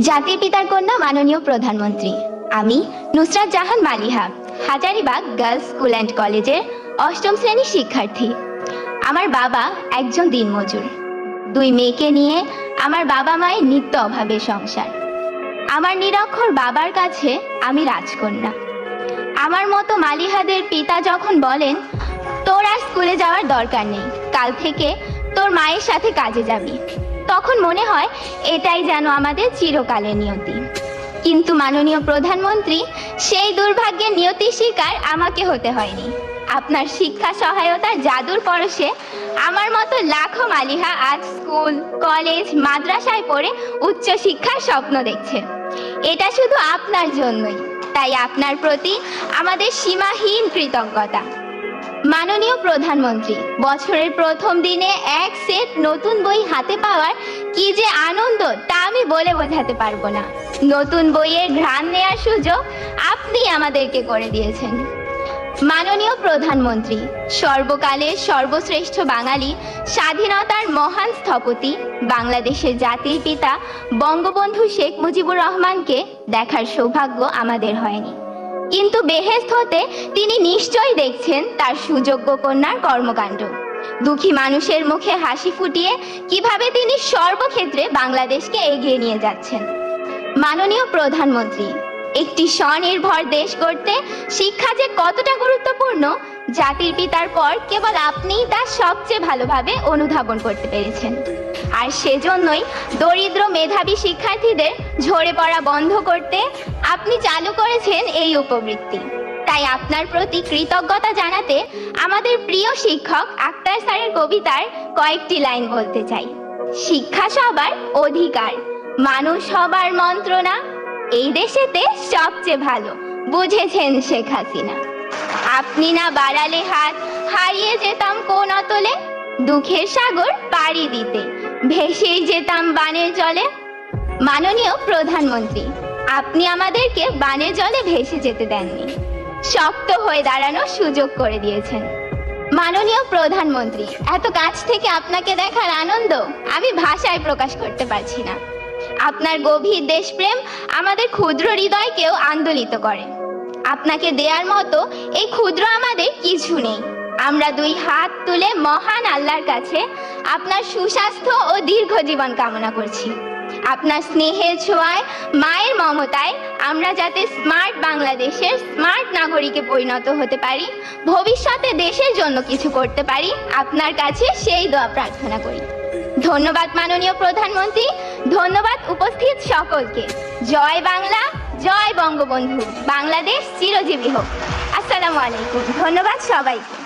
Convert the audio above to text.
জাতির পিতার কন্যা মাননীয় প্রধানমন্ত্রী। আমি Nusrat Jahan Maliha, Hazaribagh girls school and কলেজের অষ্টম শ্রেণির শিক্ষার্থী। আমার বাবা একজন দিনমজুর। দুই মেয়েকে নিয়ে আমার বাবা মায়ের নিত্য অভাবে সংসার। আমার নিরক্ষর বাবার কাছে আমি রাজকন্যা। আমার মতো মালিহাদের পিতা যখন বলেন, তোর আর স্কুলে যাওয়ার দরকার নেই, কাল থেকে তোর মায়ের সাথে কাজে যাবি। তখন মনে হয় এটাই যেন আমাদের চিরকালের নিয়তি। কিন্তু মাননীয় প্রধানমন্ত্রী, সেই দুর্ভাগ্যের নিয়তি শিকার আমাকে হতে হয়নি। আপনার শিক্ষা সহায়তার জাদুর পরশে আমার মতো লাখো মালিহা আজ স্কুল, কলেজ, মাদ্রাসায় পড়ে উচ্চ শিক্ষার স্বপ্ন দেখছে। এটা শুধু আপনার জন্যই, তাই আপনার প্রতি আমাদের সীমাহীন কৃতজ্ঞতা। মাননীয় প্রধানমন্ত্রী, বছরের প্রথম দিনে এক সেট নতুন বই হাতে পাওয়ার কি যে আনন্দ তা আমি বলে বোঝাতে পারব না। নতুন বইয়ের ঘ্রাণ নেওয়ার সুযোগ আপনি আমাদেরকে করে দিয়েছেন। মাননীয় প্রধানমন্ত্রী, সর্বকালের সর্বশ্রেষ্ঠ বাঙালি, স্বাধীনতার মহান স্থপতি, বাংলাদেশের জাতির পিতা বঙ্গবন্ধু শেখ মুজিবুর রহমানকে দেখার সৌভাগ্য আমাদের হয়নি। কিন্তু বেহেস্ত হতে তিনি নিশ্চয়ই দেখছেন তার সুযোগ্য কন্যার কর্মকাণ্ড। দুঃখী মানুষের মুখে হাসি ফুটিয়ে কীভাবে তিনি সর্বক্ষেত্রে বাংলাদেশকে এগিয়ে নিয়ে যাচ্ছেন। মাননীয় প্রধানমন্ত্রী, একটি স্বনির্ভর দেশ গড়তে শিক্ষা যে কতটা গুরুত্বপূর্ণ, জাতির পিতার পর কেবল আপনিই তা সবচেয়ে ভালোভাবে অনুধাবন করতে পেরেছেন। আর সেজন্যই দরিদ্র মেধাবী শিক্ষার্থীদের ঝরে পড়া বন্ধ করতে আপনি চালু করেছেন এই উপবৃত্তি। তাই আপনার প্রতি কৃতজ্ঞতা জানাতে আমাদের প্রিয় শিক্ষক আক্তার স্যারের কবিতার কয়েকটি লাইন বলতে চাই। শিক্ষা সবার অধিকার, মানুষ সবার মন্ত্রণা, এই দেশেতে সবচেয়ে ভালো, বুঝেছেন শেখ হাসিনা। আপনি না বাড়ালে হাত, হারিয়ে যেতাম কোন অতলে, দুঃখের সাগর পাড়ি দিতে, ভেসেই যেতাম বানের জলে। মাননীয় প্রধানমন্ত্রী আপনি আমাদেরকে বানের জলে ভেসে যেতে দেননি। শক্ত হয়ে দাঁড়ানোর সুযোগ করে দিয়েছেন। মাননীয় প্রধানমন্ত্রী, এত কাছ থেকে আপনাকে দেখার আনন্দ আমি ভাষায় প্রকাশ করতে পারছি না। আপনার গভীর দেশপ্রেম আমাদের ক্ষুদ্র হৃদয়কেও আন্দোলিত করে। আপনাকে দেওয়ার মতো এই ক্ষুদ্র আমাদের কিছু নেই। আমরা দুই হাত তুলে মহান আল্লাহর কাছে আপনার সুস্বাস্থ্য ও দীর্ঘ জীবন কামনা করছি। আপনার স্নেহের ছোঁয়ায়, মায়ের মমতায় আমরা যাতে স্মার্ট বাংলাদেশের স্মার্ট নাগরিকে পরিণত হতে পারি, ভবিষ্যতে দেশের জন্য কিছু করতে পারি, আপনার কাছে সেই দোয়া প্রার্থনা করি। ধন্যবাদ মাননীয় প্রধানমন্ত্রী, ধন্যবাদ উপস্থিত সকলকে। জয় বাংলা, জয় বঙ্গবন্ধু। বাংলাদেশ চিরজীবী হোক। আসসালামু আলাইকুম। ধন্যবাদ সবাইকে।